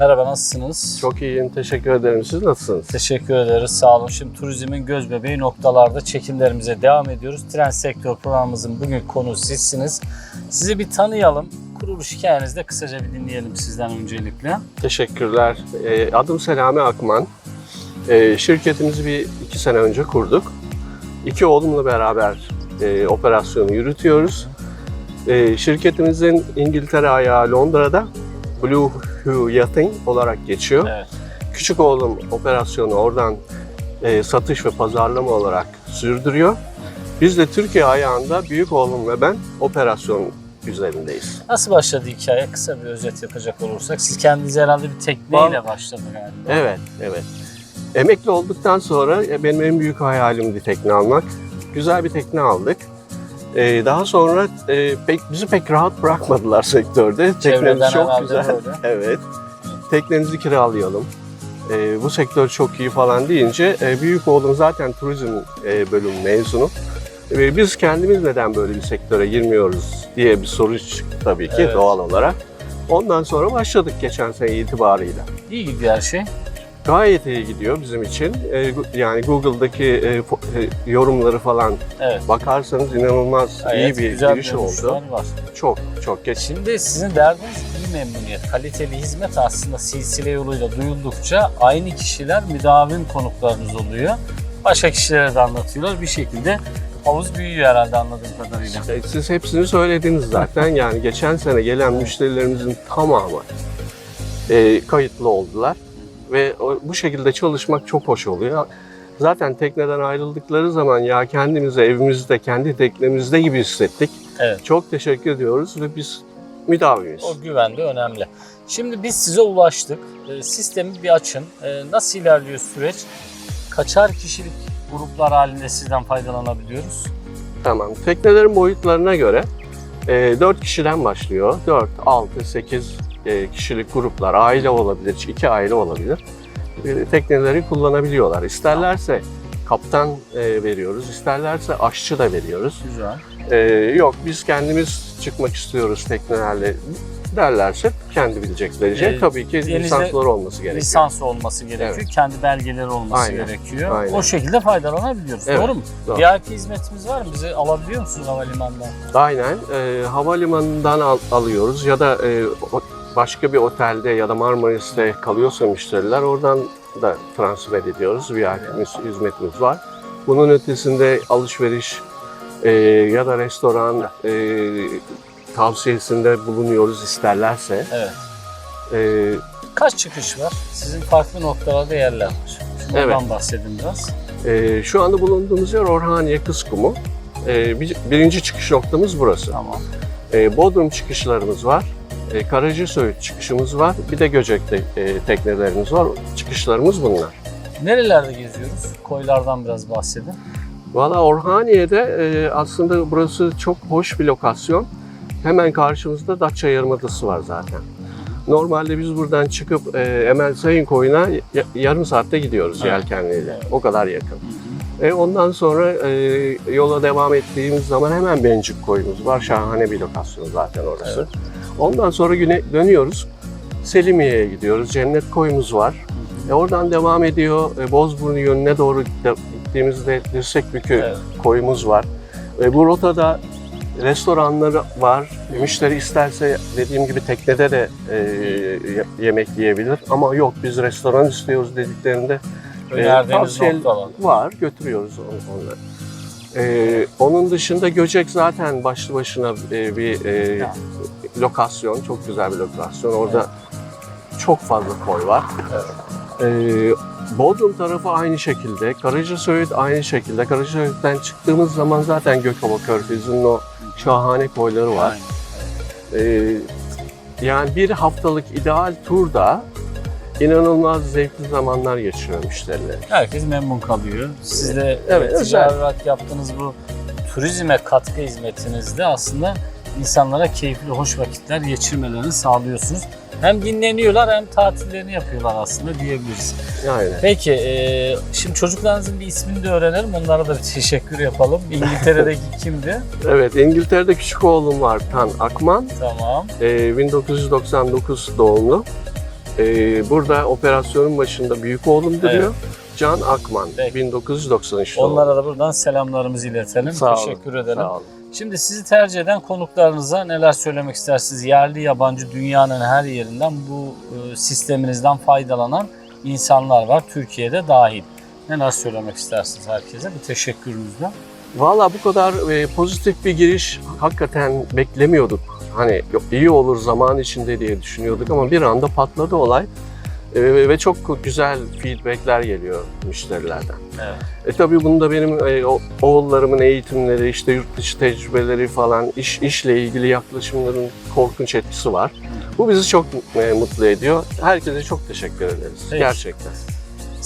Nasılsınız? Çok iyiyim, teşekkür ederim. Siz nasılsınız? Teşekkür ederiz. Sağ olun. Şimdi turizmin göz bebeği noktalarda çekimlerimize devam ediyoruz. Tren Sektör programımızın bugün konuğu sizsiniz. Sizi bir tanıyalım. Kuruluş hikayenizi de kısaca bir dinleyelim sizden öncelikle. Teşekkürler. Ee, adım Selami Akman. Ee, şirketimizi bir iki sene önce kurduk. İki oğlumla beraber e, operasyonu yürütüyoruz. Ee, şirketimizin İngiltere ayağı Londra'da Blue Hue Yachting olarak geçiyor. Evet. Küçük oğlum operasyonu oradan e, satış ve pazarlama olarak sürdürüyor. Biz de Türkiye ayağında büyük oğlum ve ben operasyon üzerindeyiz. Nasıl başladı hikaye? Kısa bir özet yapacak olursak. Siz kendiniz herhalde bir tekneyle başladı galiba. Evet, evet. Emekli olduktan sonra e, benim en büyük hayalimdi tekne almak. Güzel bir tekne aldık. Ee, daha sonra e, pek, bizi pek rahat bırakmadılar sektörde. Çevreden Teknemiz çok herhalde güzel. böyle. Evet. Teknenizi kiralayalım. Ee, bu sektör çok iyi falan deyince e, büyük oğlum zaten turizm e, bölüm mezunu. E, biz kendimiz neden böyle bir sektöre girmiyoruz diye bir soru çıktı tabii ki Evet. doğal olarak. Ondan sonra başladık geçen sene itibarıyla. İyi gidiyor her şey. Gayet iyi gidiyor bizim için. E, yani Google'daki e, e, yorumları falan Evet. bakarsanız inanılmaz Gayet iyi bir güzel giriş dönüşler oldu. Var. Çok çok geç. Şimdi sizin derdiniz iyi memnuniyet, kaliteli hizmet aslında silsile yoluyla duyuldukça aynı kişiler müdavim konuklarınız oluyor. Başka kişilere de anlatıyorlar. Bir şekilde havuz büyüyor herhalde anladığım kadarıyla. E, Siz hepsini söylediniz zaten. Yani geçen sene gelen müşterilerimizin tamamı e, kayıtlı oldular. Ve bu şekilde çalışmak çok hoş oluyor. Zaten tekneden ayrıldıkları zaman ya kendimizi evimizde, kendi teknemizde gibi hissettik. Evet. Çok teşekkür ediyoruz ve biz müdavimiz. O güven de önemli. Şimdi biz size ulaştık. Ee, Sistemi bir açın. Ee, Nasıl ilerliyor süreç? Kaçar kişilik gruplar halinde sizden faydalanabiliyoruz? Tamam. Teknelerin boyutlarına göre e, 4 kişiden başlıyor. 4, 6, 8 e, kişilik gruplar. Aile olabilir, iki aile olabilir. E, tekneleri kullanabiliyorlar. İsterlerse kaptan e, veriyoruz, isterlerse aşçı da veriyoruz. Güzel. E, yok biz kendimiz çıkmak istiyoruz teknelerle derlerse kendi bilecekleri şey. E, Tabii ki lisansları olması gerekiyor. Lisans olması gerekiyor. Evet. Kendi belgeleri olması Aynen. gerekiyor. Aynen. O şekilde faydalanabiliyoruz. Evet, Doğru mu? doğru. VIP hizmetimiz var mı? Bizi alabiliyor musunuz havalimanından? Aynen. E, havalimanından al- alıyoruz ya da e, başka bir otelde ya da Marmaris'te kalıyorsa müşteriler oradan da transfer ediyoruz. VIP hizmetimiz var. Bunun ötesinde alışveriş e, ya da restoran e, tavsiyesinde bulunuyoruz isterlerse. Evet. E, Kaç çıkış var? Sizin farklı noktalarda yerler var. Şimdi Evet. Bahsedin biraz. e, şu anda bulunduğumuz yer Orhaniye Kızkumu. E, bir- birinci çıkış noktamız burası. Tamam. E, Bodrum çıkışlarımız var. E, çıkışımız var. Bir de Göcek'te e, teknelerimiz var. Çıkışlarımız bunlar. Nerelerde geziyoruz? Koylardan biraz bahsedin. Valla Orhaniye'de e, aslında burası çok hoş bir lokasyon. Hemen karşımızda Datça Yarımadası var zaten. Normalde biz buradan çıkıp e, Emel Sayın Koyu'na ya- yarım saatte gidiyoruz Evet. yelkenliyle. Evet. O kadar yakın. E, ondan sonra e, yola devam ettiğimiz zaman hemen Bencik Koyumuz var. Şahane bir lokasyon zaten orası. Evet. Ondan sonra güne dönüyoruz. Selimiye'ye gidiyoruz. Cennet Koyumuz var. E, oradan devam ediyor. E, Bozburnu yönüne doğru de- gittiğimizde Dirsekbükü Evet. koyumuz var. E, bu rotada restoranları var. Müşteri isterse dediğim gibi teknede de e, ye- yemek yiyebilir. Ama yok biz restoran istiyoruz dediklerinde e, Önerdiğiniz tavsiye- noktalar. var. Götürüyoruz onları. E, onun dışında Göcek zaten başlı başına e, bir e. lokasyon. Çok güzel bir lokasyon. Orada çok fazla koy var. Evet. Ee, Bodrum tarafı aynı şekilde, Karaca Söğüt aynı şekilde. Karaca Söğüt'ten çıktığımız zaman zaten Gökova Körfezi'nin o şahane koyları var. Ee, yani bir haftalık ideal turda inanılmaz zevkli zamanlar geçiriyor müşteriler. Herkes memnun kalıyor. Siz de Evet, özel. olarak yaptığınız bu turizme katkı hizmetinizde aslında insanlara keyifli, hoş vakitler geçirmelerini sağlıyorsunuz. Hem dinleniyorlar hem tatillerini yapıyorlar aslında diyebiliriz. Yani Peki, e, şimdi çocuklarınızın bir ismini de öğrenelim. Onlara da bir teşekkür yapalım. İngiltere'deki kimdi? evet İngiltere'de küçük oğlum var Tan Akman. Tamam. Ee, 1999 doğumlu. Ee, burada operasyonun başında büyük oğlum duruyor. Can Akman, Peki. 1993 doğumlu. Onlara da buradan selamlarımızı iletelim. Sağ olun, Teşekkür edelim. Sağ olun. Şimdi sizi tercih eden konuklarınıza neler söylemek istersiniz? Yerli, yabancı, dünyanın her yerinden bu e, sisteminizden faydalanan insanlar var. Türkiye'de dahil. Neler söylemek istersiniz herkese? Bir teşekkürünüzle. Valla bu kadar e, pozitif bir giriş hakikaten beklemiyorduk. Hani iyi olur zaman içinde diye düşünüyorduk ama bir anda patladı olay. E, ve çok güzel feedbackler geliyor müşterilerden. Evet. E tabii bunda benim e, o- oğullarımın eğitimleri, işte yurt dışı tecrübeleri falan, iş işle ilgili yaklaşımların korkunç etkisi var. Bu bizi çok e, mutlu ediyor. Herkese çok teşekkür ederiz. Peki. Gerçekten.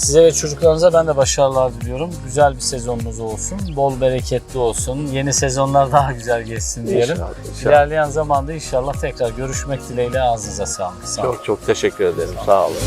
Size ve çocuklarınıza ben de başarılar diliyorum. Güzel bir sezonunuz olsun. Bol bereketli olsun. Yeni sezonlar daha güzel geçsin diyelim. İnşallah, inşallah. İlerleyen zamanda inşallah tekrar görüşmek dileğiyle ağzınıza sağlık. Sağ olun. Çok çok teşekkür ederim. Sağ olun.